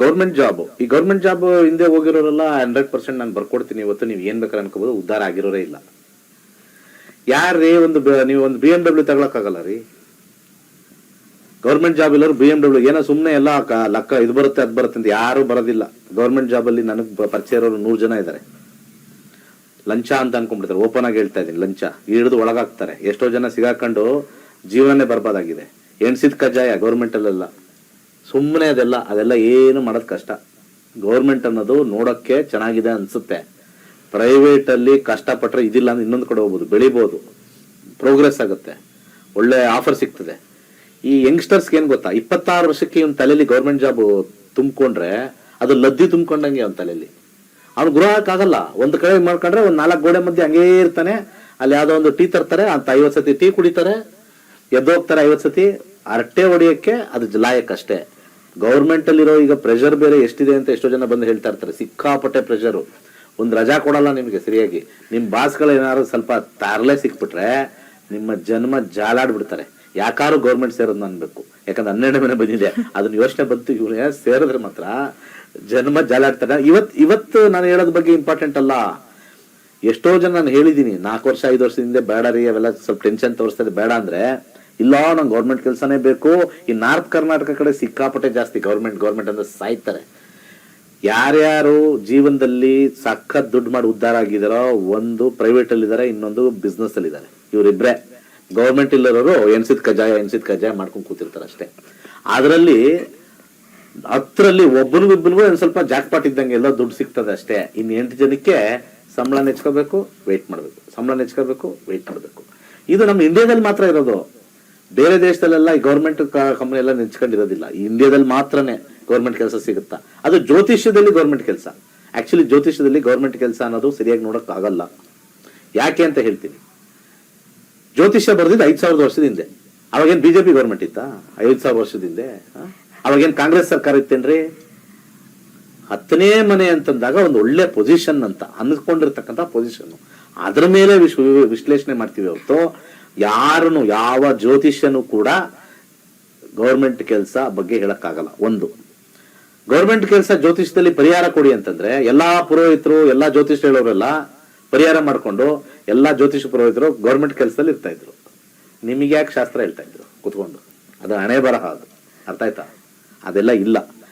Government job. ಈ government job ಹಿಂದೆ ಹೋಗಿರೋರೆಲ್ಲ ಹಂಡ್ರೆಡ್ ಪರ್ಸೆಂಟ್ ನಾನು ಬರ್ಕೊಡ್ತೀನಿ ಇವತ್ತು, ನೀವು ಏನ್ ಬೇಕಾದ್ರೆ ಅನ್ಕೋಬಹುದು ಉದ್ಧಾರ ಆಗಿರೋರೇ ಇಲ್ಲ. ಯಾರೇ ಒಂದು ನೀವು ಒಂದು ಬಿ ಎಂ ಡಬ್ಲ್ಯೂ ತಗೊಳಕ್ಕಾಗಲ್ಲ ರೀ? ಗೌರ್ಮೆಂಟ್ ಜಾಬ್ ಇಲ್ಲರು ಬಿ ಎಂ ಡಬ್ಲ್ಯೂ ಏನೋ ಸುಮ್ಮನೆ ಎಲ್ಲ ಲಕ್ಕ ಇದು ಬರುತ್ತೆ, ಅದು ಬರುತ್ತೆ ಅಂತ ಯಾರು ಬರೋದಿಲ್ಲ. ಗೌರ್ಮೆಂಟ್ ಜಾಬ್ ಅಲ್ಲಿ ನನಗೆ ಪರಿಚಯ ಇರೋರು ನೂರು ಜನ ಇದ್ದಾರೆ ಲಂಚ ಅಂತ ಅನ್ಕೊಂಡ್ಬಿಡ್ತಾರೆ, ಓಪನ್ ಆಗಿ ಹೇಳ್ತಾ ಇದ್ದೀನಿ, ಲಂಚ. ಹಿಡಿದು ಒಳಗಾಗ್ತಾರೆ. ಎಷ್ಟೋ ಜನ ಸಿಗಾಕೊಂಡು ಜೀವನನೇ ಬರ್ಬಾದಾಗಿದೆ. ಎಣ್ಸಿದ ಕಜ್ಜಾಯ ಗೌರ್ಮೆಂಟ್ ಅಲ್ಲೆಲ್ಲ ಸುಮ್ಮನೆ ಅದೆಲ್ಲ ಅದೆಲ್ಲ ಏನು ಮಾಡೋದು ಕಷ್ಟ. ಗೌರ್ಮೆಂಟ್ ಅನ್ನೋದು ನೋಡೋಕ್ಕೆ ಚೆನ್ನಾಗಿದೆ ಅನಿಸುತ್ತೆ. ಪ್ರೈವೇಟ್ ಅಲ್ಲಿ ಕಷ್ಟಪಟ್ಟರೆ ಇದಿಲ್ಲ ಅಂದ್ರೆ ಇನ್ನೊಂದು ಕಡೆ ಹೋಗ್ಬೋದು, ಬೆಳಿಬೋದು. ಪ್ರೋಗ್ರೆಸ್ ಆಗುತ್ತೆ. ಒಳ್ಳೆ ಆಫರ್ ಸಿಗ್ತದೆ. ಈ ಯಂಗ್ಸ್ಟರ್ಸ್ಗೆ ಏನು ಗೊತ್ತಾ? ಇಪ್ಪತ್ತಾರು ವರ್ಷಕ್ಕೆ ಇವ್ನ ತಲೆಯಲ್ಲಿ ಗೌರ್ಮೆಂಟ್ ಜಾಬ್ ತುಂಬಿಕೊಂಡ್ರೆ ಅದು ಲದ್ದಿ ತುಂಬಿಕೊಂಡಂಗೆ ಅವನ ತಲೆಯಲ್ಲಿ ಅವ್ನು ಆಗಲ್ಲ. ಒಂದು ಕಡೆ ಮಾಡ್ಕೊಂಡ್ರೆ ಒಂದು ನಾಲ್ಕು ಗೋಡೆ ಮಧ್ಯೆ ಹಂಗೇ ಇರ್ತಾನೆ. ಅಲ್ಲಿ ಯಾವುದೋ ಒಂದು ಟೀ ತರ್ತಾರೆ, ಅಂತ ಐವತ್ ಸತಿ ಟೀ ಕುಡಿತಾರೆ. ಎದ್ದೋಗ್ತಾರೆ ಐವತ್ತು ಸತಿ. ಅರಟೆ ಹೊಡಿಯಕ್ಕೆ ಅದು ಲಾಯಕ್ ಅಷ್ಟೇ ಗೌರ್ಮೆಂಟ್ ಅಲ್ಲಿರೋ ಈಗ ಪ್ರೆಷರ್ ಬೇರೆ ಎಷ್ಟಿದೆ ಅಂತ ಎಷ್ಟೋ ಜನ ಬಂದು ಹೇಳ್ತಾ ಇರ್ತಾರೆ. ಸಿಕ್ಕಾಪಟ್ಟೆ ಪ್ರೆಷರು ಒಂದ್ ರಜಾ ಕೊಡಲ್ಲ ನಿಮ್ಗೆ ಸರಿಯಾಗಿ. ನಿಮ್ ಬಾಸ್ಗಳು ಏನಾದ್ರು ಸ್ವಲ್ಪ ತಾರಲೆ ಸಿಕ್ಬಿಟ್ರೆ ನಿಮ್ಮ ಜನ್ಮ ಜಾಲಾಡ್ಬಿಡ್ತಾರೆ. ಯಾಕಾರು ಗೌರ್ಮೆಂಟ್ ಸೇರೋದು ಅನ್ಬೇಕು. ಯಾಕಂದ್ರೆ ಹನ್ನೆರಡು ಮನೆ ಬಂದಿದೆ. ಅದನ್ನ ಯೋಚನೆ ಬಂತು ಇವ್ರು ಸೇರಿದ್ರೆ ಮಾತ್ರ ಜನ್ಮ ಜಾಲಾಡ್ತಾರೆ ಇವತ್, ಇವತ್ತು ನಾನು ಹೇಳೋದ್ ಬಗ್ಗೆ ಇಂಪಾರ್ಟೆಂಟ್ ಅಲ್ಲ. ಎಷ್ಟೋ ಜನ ನಾನು ಹೇಳಿದೀನಿ, ನಾಲ್ಕು ವರ್ಷ, ಐದು ವರ್ಷದಿಂದ ಬೇಡ ರೀ, ಅವೆಲ್ಲ ಸ್ವಲ್ಪ ಟೆನ್ಷನ್ ತೋರಿಸ್ತದೆ ಬೇಡ ಅಂದ್ರೆ ಇಲ್ಲ, ನಂಗೆ ಗೌರ್ಮೆಂಟ್ ಕೆಲಸನೇ ಬೇಕು. ಈ ನಾರ್ತ್ ಕರ್ನಾಟಕ ಕಡೆ ಸಿಕ್ಕಾಪಟ್ಟೆ ಜಾಸ್ತಿ ಗೌರ್ಮೆಂಟ್ ಗೌರ್ಮೆಂಟ್ ಅಂತ ಸಾಯ್ತಾರೆ. ಯಾರ್ಯಾರು ಜೀವನದಲ್ಲಿ ಸಖತ್ ದುಡ್ಡು ಮಾಡಿ ಉದ್ಧಾರ ಆಗಿದಾರೋ, ಒಂದು ಪ್ರೈವೇಟ್ ಇದಾರೆ, ಇನ್ನೊಂದು ಬಿಸ್ನೆಸ್ ಇದಾರೆ. ಇವರಿಬ್ರೆ. ಗೌರ್ಮೆಂಟ್ ಇಲ್ಲರೋರು ಎನ್ಸಿದ್ ಕಜಾಯ ಎನ್ಸಿದ್ ಕಜಾಯ ಮಾಡ್ಕೊಂಡು ಕೂತಿರ್ತಾರೆ ಅಷ್ಟೇ. ಅದರಲ್ಲಿ ಹತ್ತರಲ್ಲಿ ಒಬ್ಬನಿಗೊಬ್ಬನಿಗೂ ಒಂದು ಸ್ವಲ್ಪ ಜಾಕ್ಪಾಟ್ ಇದ್ದಂಗೆ ಎಲ್ಲ ದುಡ್ಡು ಸಿಗ್ತದೆ ಅಷ್ಟೇ. ಇನ್ ಎಂಟು ಜನಕ್ಕೆ ಸಂಬಳ ನೆಚ್ಕೋಬೇಕು ವೆಯ್ಟ್ ಮಾಡಬೇಕು. ಸಂಬಳ ನೆಚ್ಕೋಬೇಕು ವೆಯ್ಟ್ ಮಾಡಬೇಕು. ಇದು ನಮ್ಮ ಇಂಡಿಯಾದಲ್ಲಿ ಮಾತ್ರ ಇರೋದು. ಬೇರೆ ದೇಶದಲ್ಲೆಲ್ಲ ಈ ಗೌರ್ಮೆಂಟ್ ಕಂಪನಿ ಎಲ್ಲ ನೆಂಚ್ಕೊಂಡಿರೋದಿಲ್ಲ ಇಂಡಿಯಾದಲ್ಲಿ ಮಾತ್ರನೇ ಗೌರ್ಮೆಂಟ್ ಕೆಲಸ ಸಿಗುತ್ತಾ? ಅದು ಜ್ಯೋತಿಷ್ಯದಲ್ಲಿ ಗೌರ್ಮೆಂಟ್ ಕೆಲಸ. ಆಕ್ಚುಲಿ ಜ್ಯೋತಿಷ್ಯದಲ್ಲಿ ಗೌರ್ಮೆಂಟ್ ಕೆಲಸ ಅನ್ನೋದು ಸರಿಯಾಗಿ ನೋಡಕ್ ಆಗಲ್ಲ ಯಾಕೆ ಅಂತ ಹೇಳ್ತೀನಿ. ಜ್ಯೋತಿಷ್ಯ ಬರೆದಿದ್ದು ಐದ್ ಸಾವಿರದ ವರ್ಷದ ಹಿಂದೆ. ಅವಾಗೇನ್ ಬಿಜೆಪಿ ಗೌರ್ಮೆಂಟ್ ಇತ್ತಾ? ಐದ್ ಸಾವಿರ ವರ್ಷದ ಹಿಂದೆ? ಅವಾಗೇನ್ ಕಾಂಗ್ರೆಸ್ ಸರ್ಕಾರ ಇತ್ತೇನ್ರಿ? ಹತ್ತನೇ ಮನೆ ಅಂತಂದಾಗ ಒಂದು ಒಳ್ಳೆ ಪೊಸಿಷನ್ ಅಂತ ಅಂದ್ಕೊಂಡಿರ್ತಕ್ಕಂಥ ಪೊಸಿಷನ್ ಅದ್ರ ಮೇಲೆ ವಿಶ್ ವಿಶ್ಲೇಷಣೆ ಮಾಡ್ತೀವಿ ಹೊರತು. ಯಾರನ್ನು, ಯಾವ ಜ್ಯೋತಿಷ್ಯನು ಕೂಡ ಗೌರ್ಮೆಂಟ್ ಕೆಲಸ ಬಗ್ಗೆ ಹೇಳಕ್ಕಾಗಲ್ಲ. ಒಂದು, ಗೌರ್ಮೆಂಟ್ ಕೆಲಸ ಜ್ಯೋತಿಷ್ಯದಲ್ಲಿ ಪರಿಹಾರ ಕೊಡಿ ಅಂತಂದ್ರೆ ಎಲ್ಲಾ ಪುರೋಹಿತರು, ಎಲ್ಲಾ ಜ್ಯೋತಿಷ್ಯ ಹೇಳೋರೆಲ್ಲ ಪರಿಹಾರ ಮಾಡಿಕೊಂಡು ಎಲ್ಲಾ ಜ್ಯೋತಿಷ ಪುರೋಹಿತರು ಗೌರ್ಮೆಂಟ್ ಕೆಲಸದಲ್ಲಿ ಇರ್ತಾ ಇದ್ರು. ನಿಮಗೆ ಯಾಕೆ ಶಾಸ್ತ್ರ ಹೇಳ್ತಾ ಇದ್ರು? ಕುತ್ಕೊಂಡು. ಅದು ಹಣೆ ಬರಹ ಅದು. ಅರ್ಥ ಆಯ್ತಾ? ಅದೆಲ್ಲ ಇಲ್ಲ.